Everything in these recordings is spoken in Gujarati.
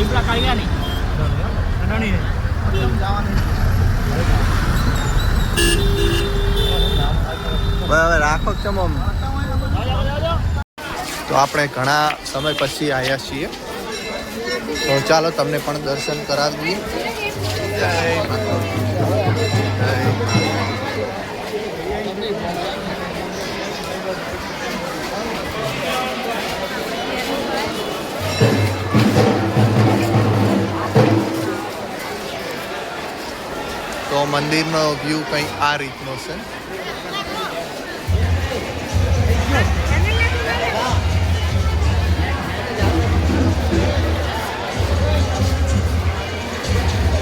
દીપડા કાળિયાની અડાણી બરાબર રાખો ચમમ. તો આપણે ઘણા સમય પછી આવ્યા છીએ. તો ચાલો તમને પણ દર્શન કરાવીએ. જય માતા. મંદિરનો વ્યૂ કંઈક આ રીતનો છે?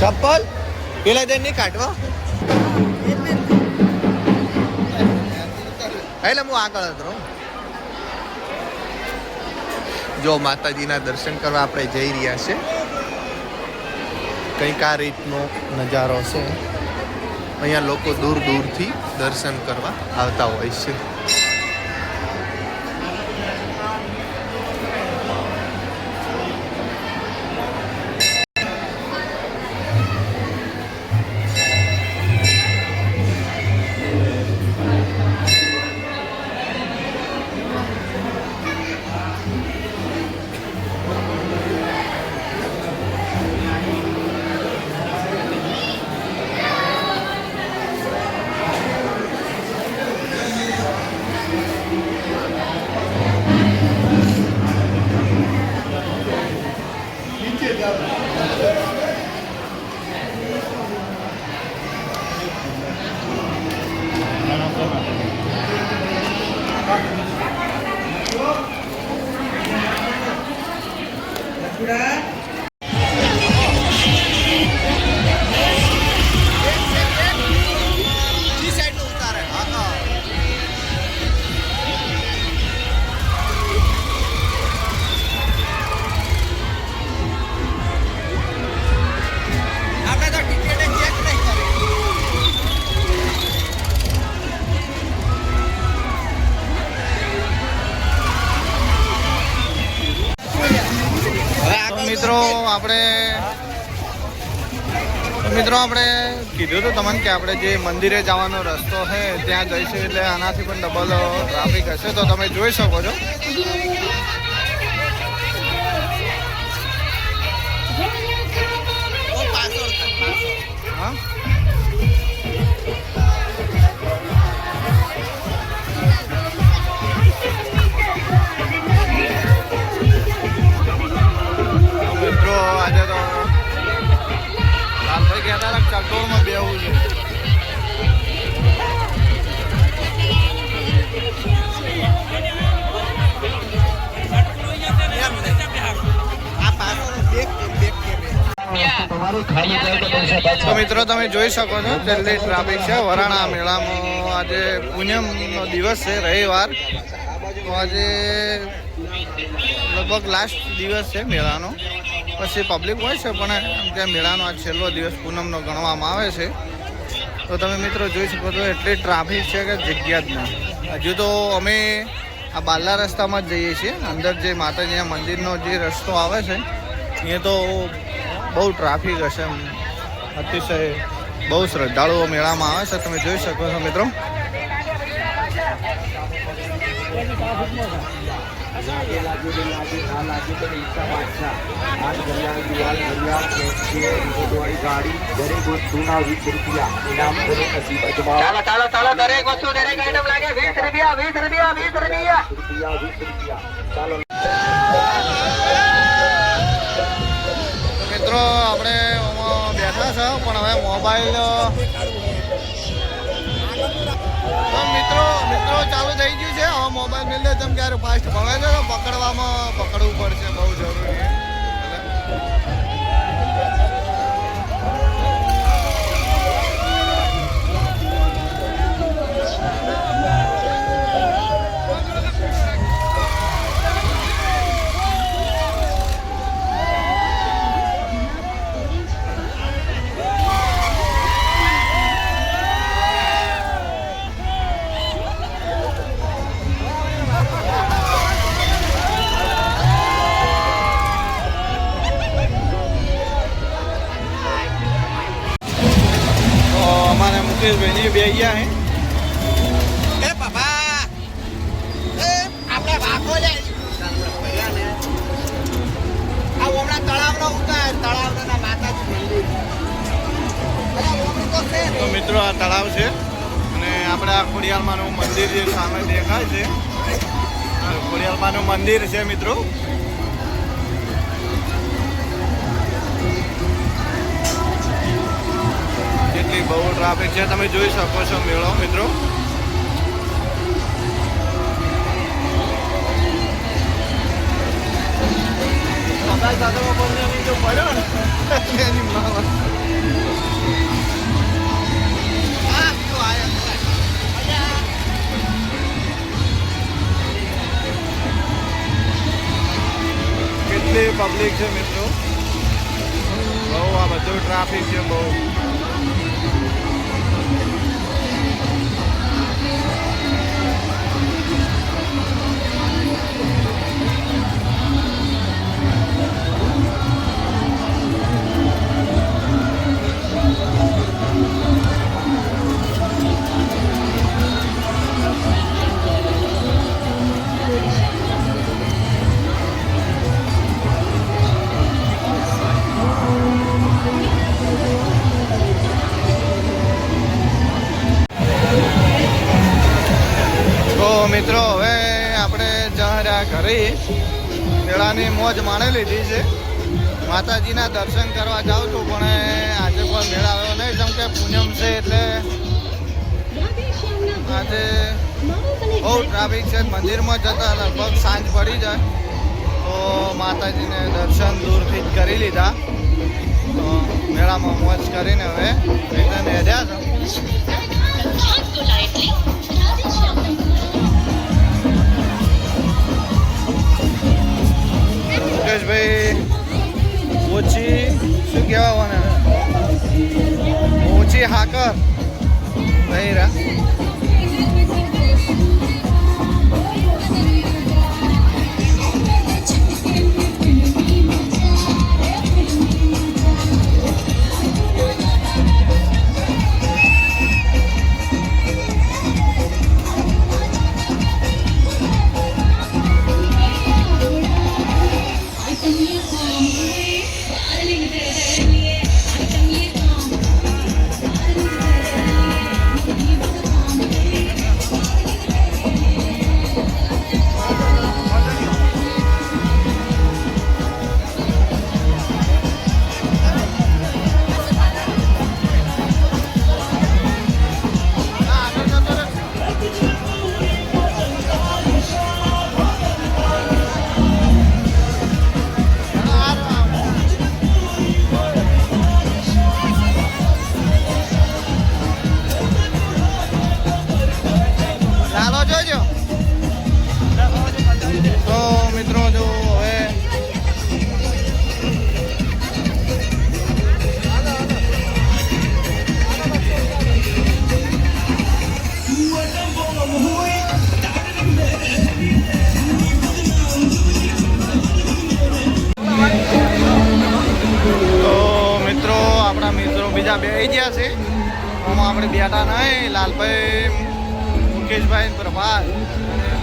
ચપ્પલ? પેલા જઈને નહીં કાઢવા. એટલે હું આગળ રહું. જો માતાજીના દર્શન કરવા આપણે જઈ રહ્યા છે. કંઈક આ રીતનો નજારો છે. અહીંયા લોકો દૂર દૂરથી દર્શન કરવા આવતા હોય છે. આપણે મિત્રો, આપણે કીધું હતું તમને કે આપણે જે મંદિરે જવાનો રસ્તો છે, ત્યાં જઈશું એટલે આનાથી પણ ડબલ ટ્રાફિક હશે. તો તમે જોઈ શકો છો. તો મિત્રો તમે જોઈ શકો છો દિલ્હી ટ્રાફિક છે. વરાણા મેળામાં આજે પૂનમનો દિવસ છે રવિવાર. તો આજે લગભગ લાસ્ટ દિવસ છે મેળાનો. પછી પબ્લિક હોય છે પણ એમ કે મેળાનો આ છેલ્લો દિવસ પૂનમનો ગણવામાં આવે છે. તો તમે મિત્રો જોઈ શકો છો એટલી ટ્રાફિક છે કે જગ્યા જ નહીં હજુ તો અમે આ બાલા રસ્તામાં જ જઈએ છીએ. અંદર જે માતાજીના મંદિરનો જે રસ્તો આવે છે એ તો બહુ ટ્રાફિક હશે અતિશય બહુ શ્રદ્ધાળુઓ મેળામાં આવે છે તમે જોઈ શકો છો મિત્રો. મિત્રો આપણે છે, પણ હવે મોબાઈલ મિત્રો મિત્રો ચાલુ થઈ ગયું છે. હવે મોબાઈલ મિલે તેમ ક્યારે ફાસ્ટ ભણે છે પકડવામાં પકડવું પડશે બહુ જરૂરી. મિત્રો આ તળાવ છે. અને આપણે આ ખોડિયાલમાનું મંદિર જે સામે દેખાય છે. ખોડિયાલમાનું મંદિર છે મિત્રો. કેટલી બહુ ટ્રાફિક છે. તમે જોઈ શકો છો મેળો મિત્રો. કદાચ દાદામાં પડ્યો ને? એની માવા પબ્લિક છે મિત્રો. બહુ આ બધું ટ્રાફિક છે બહુ. માતાજીના દર્શન કરવા જાઉં છું, પણ આજે કોઈ મેળા આવ્યો નહીં, જેમ કે પૂનમ છે એટલે આજે બહુ ટ્રાફિક છે, મંદિરમાં જતા લગભગ સાંજ પડી જાય, તો માતાજીને દર્શન દૂરથી જ કરી લીધા. તો મેળામાં મોજ કરીને હવે રિટર્ન હેર્યા હતા મુકેશભાઈ ઓછી શું કહેવાય ઓછી હાકર. નહીં રા. બીજા બે ગયા છે. આમાં આપણે બેઠા નહીં. લાલભાઈ મુકેશભાઈ પ્રભાત.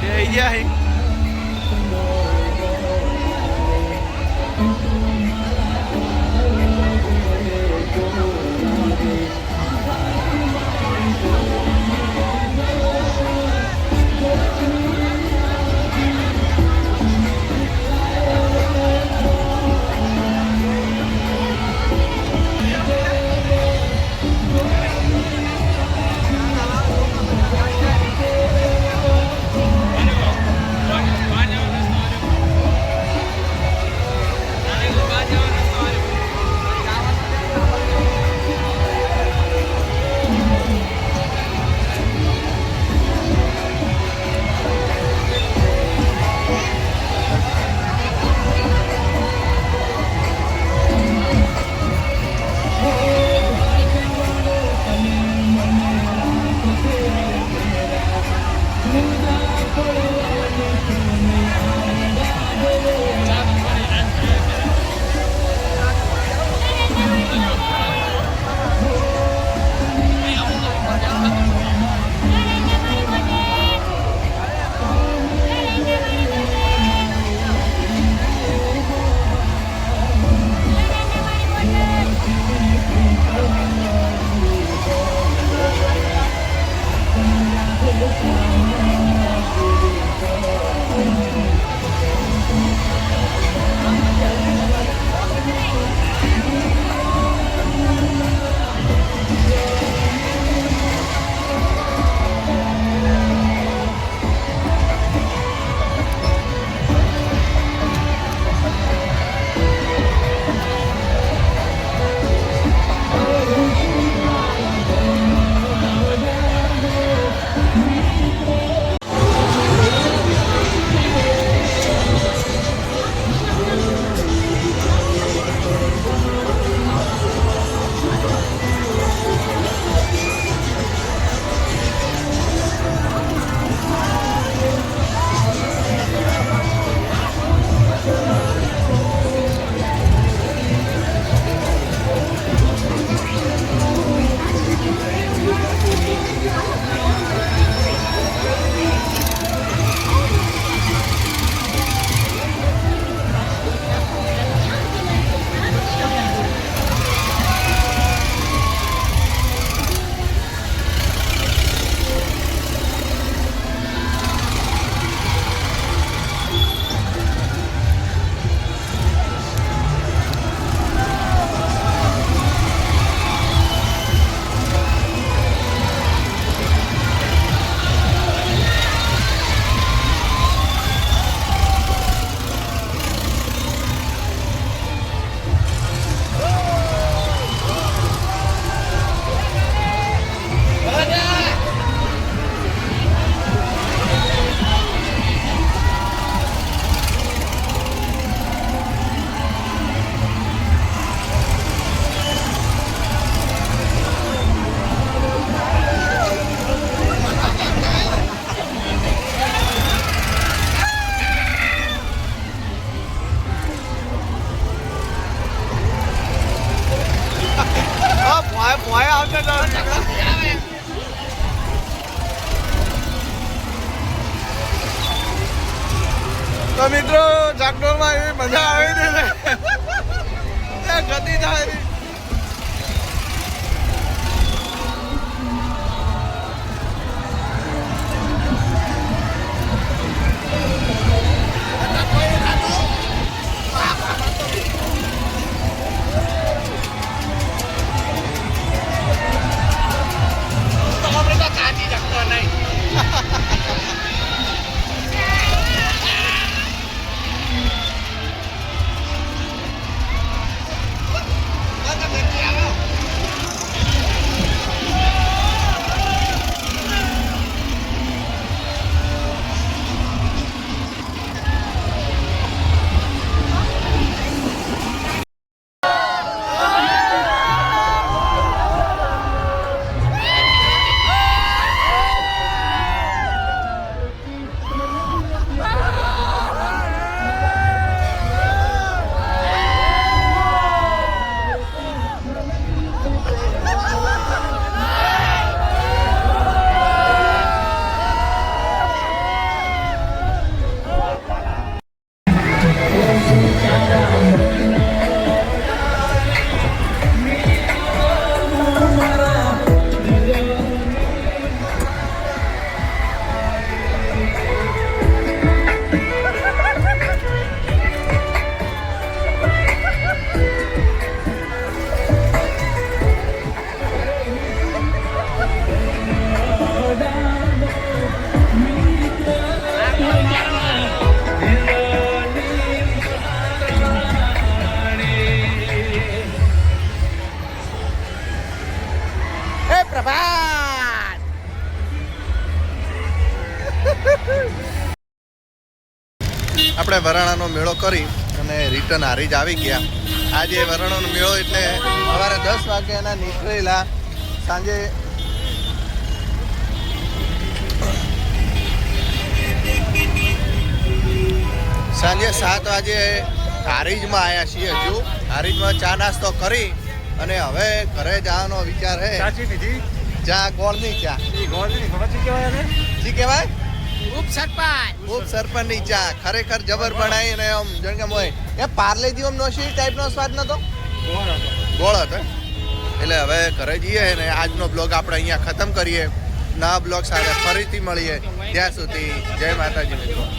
બે ગયા છે. પોય આવશે તો. મિત્રો જાગડોળમાં એવી મજા આવી હતી ને ગતિ થાય આપણે વરાણાનો મેળો કરી અને રિટર્ન હારી જ આવી ગયા. આજે વરાણાનો મેળો એટલે સવારે દસ વાગ્યાના નીકળેલા સાંજે સાંજે સાત વાગે હારીજમાં આવ્યા છીએ હજુ. હારીજમાં ચા નાસ્તો કરી અને હવે ઘરે જવાનો વિચાર છે. સાચી ચા ગોળની ચા. ગોળની ખબર છે કેવાય જી કહેવાય? ઉપ સરપંચ. ખૂબ સરપંચની ચા ખરેખર જબર બનાવી અને આમ જાણ કે મોય એ પાર્લેજી આમ નોશી ટાઈપનો સ્વાદ નતો? ગોળ હતો. ગોળ એટલે હવે ઘરે જઈએ ને આજનો બ્લોગ આપણે અહીંયા ખતમ કરીએ. ના બ્લોગ સાથે ફરીથી મળીએ. ત્યાં સુધી જય માતાજી મિત્રો.